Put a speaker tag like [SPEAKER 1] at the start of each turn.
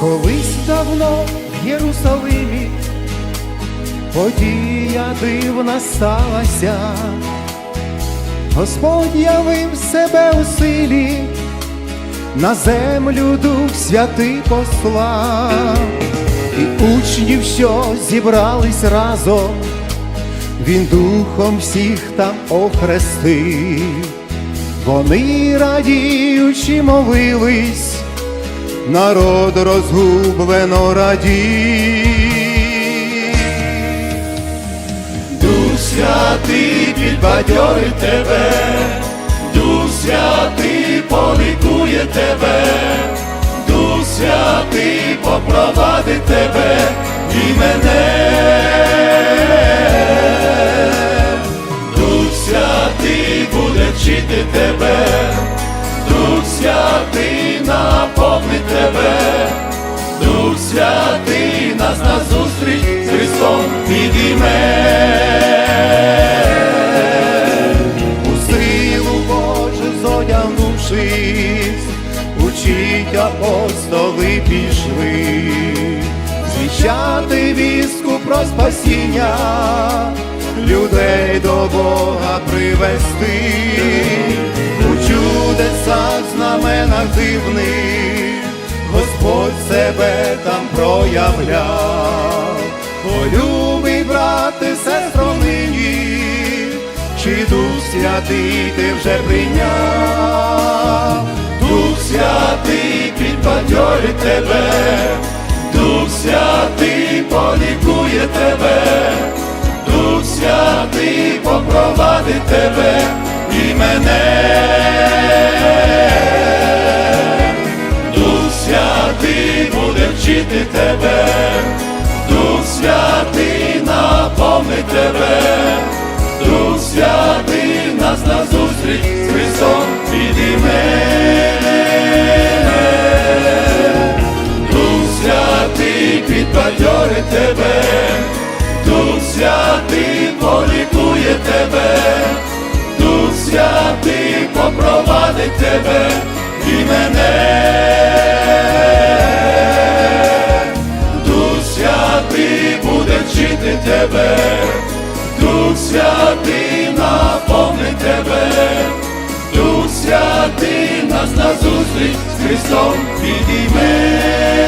[SPEAKER 1] Колись давно в Єрусалимі подія дивна сталася, Господь явив себе у силі, на землю Дух Святий послав, і учнів, що зібрались разом, він духом всіх там охрестив, вони радіючи молились народ розгублено радій.
[SPEAKER 2] Дух святий підбадьорить тебе, Дух святий полікує тебе, Дух святий попровадить тебе і мене. Дух святий буде вчити тебе, Дух святий наповнить тебе, Дух святий нас назустріч з Христом підійме.
[SPEAKER 1] у силу Божу зодягнувшись, учить апостоли пішли, звіщати вістку про спасіння, людей до Бога привести, у чудесах знаменах дивних, проявляв, О, любий брате, сестро нині, чи Дух Святий ти вже прийняв,
[SPEAKER 2] Дух святий підбадьорить тебе, Дух святий полікує тебе, Дух святий попровадить тебе і мене. Вчити тебе, Дух святий наповнить тебе, Дух святий нас назустріч з Христом підійме. Дух святий підбадьорить тебе, Дух святий полікує тебе, Дух святий попровадить тебе і мене. Буде тебе, Дух святий наповни тебе, Дух святий нас назустріч з Христом підійме.